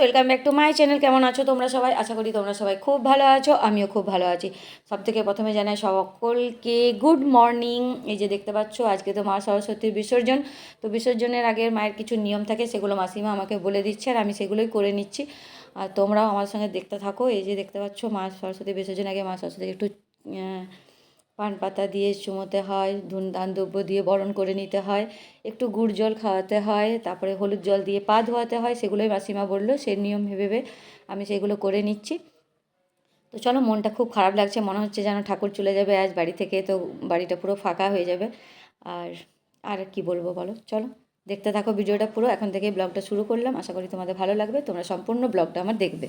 Welcome back to my channel কেমন আছো তোমরা সবাই? আশা করি তোমরা সবাই খুব ভালো আছো, আমিও খুব ভালো আছি। সব থেকে প্রথমে জানাই সকলকে গুড মর্নিং এই যে দেখতে পাচ্ছ, আজকে তো মা সরস্বতীর বিসর্জন। তো বিসর্জনের আগে মায়ের কিছু নিয়ম থাকে, সেগুলো মাসিমা আমাকে বলে দিচ্ছে আর আমি সেগুলোই করে নিচ্ছি। আর তোমরাও আমার সঙ্গে দেখতে থাকো। এই যে দেখতে পাচ্ছ, মা সরস্বতী বিসর্জন আগে মা সরস্বতীকে একটু পান পাতা দিয়ে চুমোতে হয় ধান দ্রব্য দিয়ে বরণ করে নিতে হয়, একটু গুড় জল খাওয়াতে হয়, তারপরে হলুদ জল দিয়ে পা ধোয়াতে হয়, সেগুলোই মাসিমা বলল সেই নিয়ম ভেবে আমি সেগুলো করে নিচ্ছি। তো চলো, মনটা খুব খারাপ লাগছে, মনে হচ্ছে যেন ঠাকুর চলে যাবে আজ বাড়ি থেকে, তো বাড়িটা পুরো ফাঁকা হয়ে যাবে। আর আর কি বলব বলো? চলো, দেখতে থাকো ভিডিওটা পুরো, এখন থেকে ব্লগটা শুরু করলাম, আশা করি তোমাদের ভালো লাগবে, তোমরা সম্পূর্ণ ব্লগটা আমার দেখবে।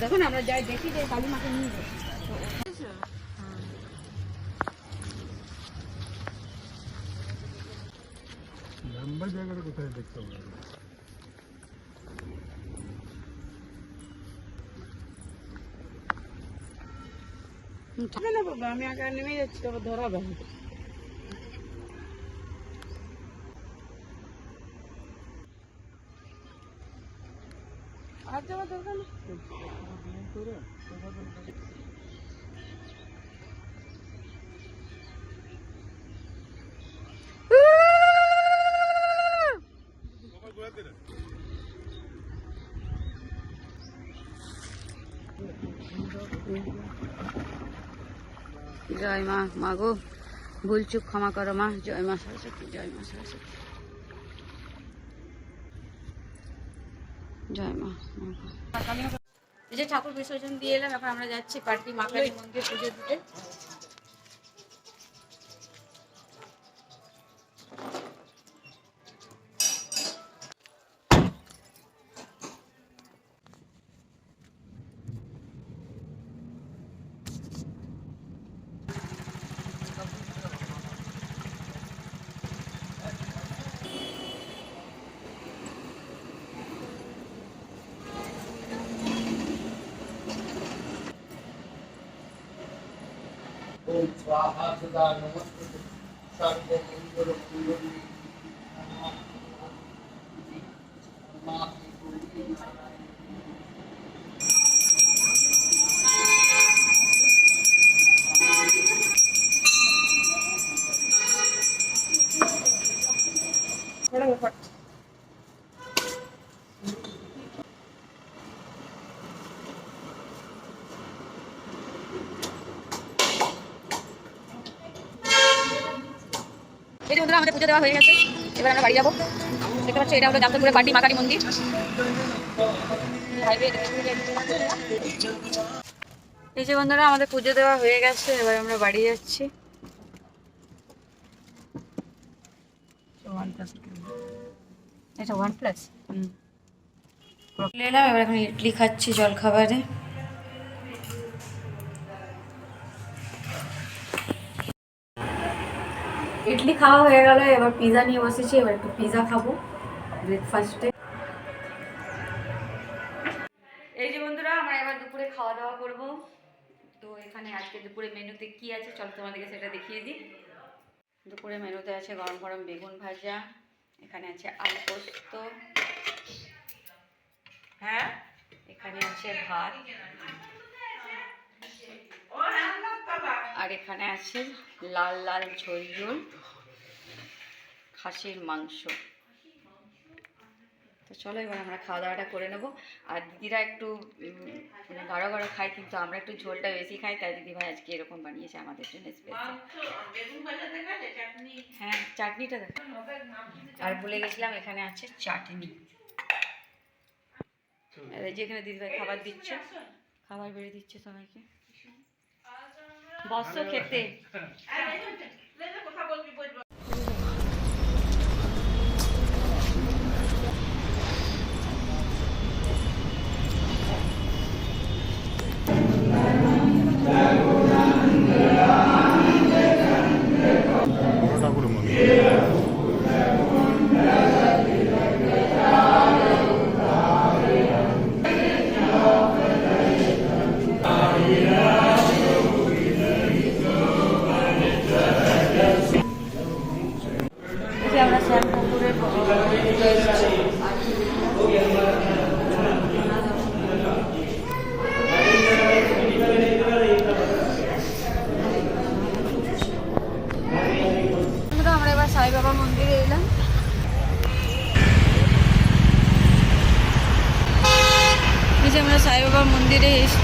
দেখুন আমরা যাই দেখি যে কালী মাকে নিয়ে যাই। লম্বা জায়গাটা কোথায় দেখতে হবে? না বাবা আমি আগে নেমে যাচ্ছি তারপর ধরাবে জয় মা মা গো ভুল চুক ক্ষমা করো মা, জয় মা সরস্বতী, জয় মা সরস্বতী। জয় মা। এই যে ঠাকুর বিসর্জন দিয়ে এলাম, এখন আমরা যাচ্ছি পার্টি মা কালী মন্দির পুজো দিতে। ওম স্বাহা সদা নমস্কৃত সর্বমঙ্গল মঙ্গলী এই যে বন্ধুরা, আমাদের পুজো দেওয়া হয়ে গেছে। এবার আমরা বাড়ি যাব। দেখতে পাচ্ছ, এটা হলো জামতপুরের পার্টি মাকালী মন্দির। এই যে বন্ধুরা, আমাদের পুজো দেওয়া হয়ে গেছে। এবার আমরা বাড়ি যাচ্ছি। এটা ওয়ান প্লাস এলাম এবার এখন ইডলি খাচ্ছি জল ইডলি খাওয়া হয়ে গেল, এবার পিৎজা নিয়ে বসেছি, এবার একটু পিজা খাব ব্রেকফাস্টে এই যে বন্ধুরা, আমরা এবার দুপুরে খাওয়া দাওয়া করব। তো এখানে আজকে দুপুরে মেনুতে কি আছে, চলো তোমাদেরকে সেটা দেখিয়ে দিই। দুপুরে মেনুতে আছে গরম গরম বেগুন ভাজা, এখানে আছে আলু পোস্ত। হ্যাঁ এখানে আছে ভাত। আর এখানে আছে লাল লাল ঝোল ঝোল। খাসির মাংস। তো চলো এবার আমরা খাওয়া দাওয়াটা করে নেব। আর দিদিরা একটু মানে গাঢ় গাঢ় খায় কিন্তু আমরা একটু ঝোলটা বেশি খাই তাই দিদি ভাই আজকে এরকম বানিয়েছে আমাদের জন্য স্পেশাল হ্যাঁ চাটনিটা দেখো। আর ভুলে গেছিলাম এখানে আছে চাটনি। যেখানে দিদিভাই খাবার দিচ্ছে। খাবার বেড়ে দিচ্ছে সবাইকে। বস্ত্র খেতে।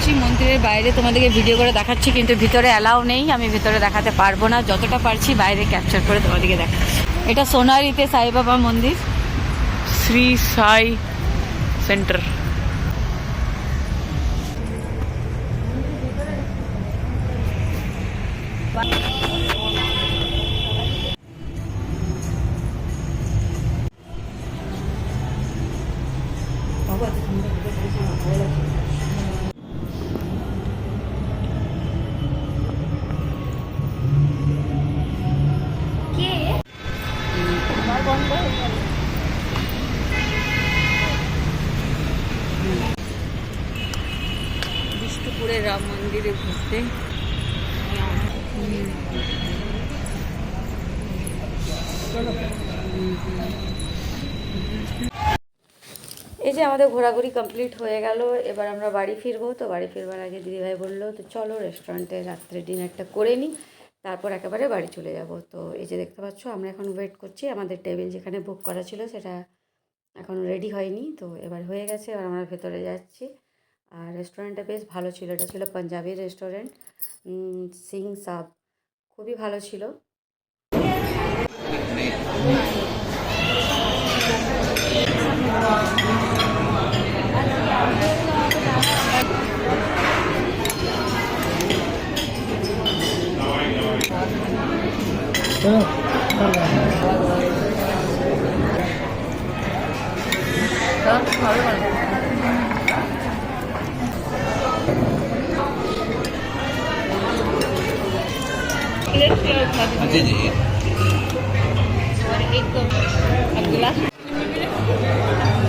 এসেছি মন্দিরের বাইরে তোমাদেরকে ভিডিও করে দেখাচ্ছি, কিন্তু ভিতরে অ্যালাউ নেই, আমি ভিতরে দেখাতে পারব না। যতটা পারছি বাইরে ক্যাপচার করে তোমাদেরকে দেখাচ্ছি। এটা সোনারিতে সাই বাবা মন্দির। শ্রী সাই সেন্টার। বিষ্ণুপুরের এই যে আমাদের ঘোরাঘুরি কমপ্লিট হয়ে গেল, এবার আমরা বাড়ি ফিরবো। তো বাড়ি ফিরবার আগে দিদিভাই বলল, তো চলো রেস্টুরেন্টে রাত্রে ডিনারটা করে নিই তারপর একেবারে বাড়ি চলে যাব। তো এই যে দেখতে পাচ্ছ, আমরা এখন ওয়েট করছি। আমাদের টেবিল যেখানে বুক করা ছিল, সেটা এখন রেডি হয়নি। তো এবার হয়ে গেছে, এবার আমরা ভেতরে যাচ্ছি। আর রেস্টুরেন্টটা বেশ ভালো ছিল। এটা ছিল পাঞ্জাবি রেস্টুরেন্ট সিং সাব খুবই ভালো ছিল। जी जी। और एक अब्दुल्ला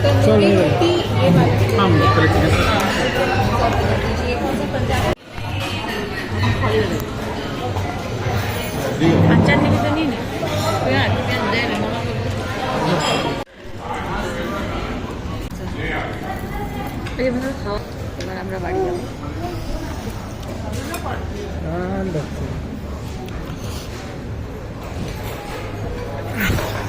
तो रोटी ये बात हाँ करेक्ट है। ये कौन सा पंजाब अच्छा नहीं तो नहीं এভাবে খাওয়া এবার আমরা বাড়ি যাবো Yeah.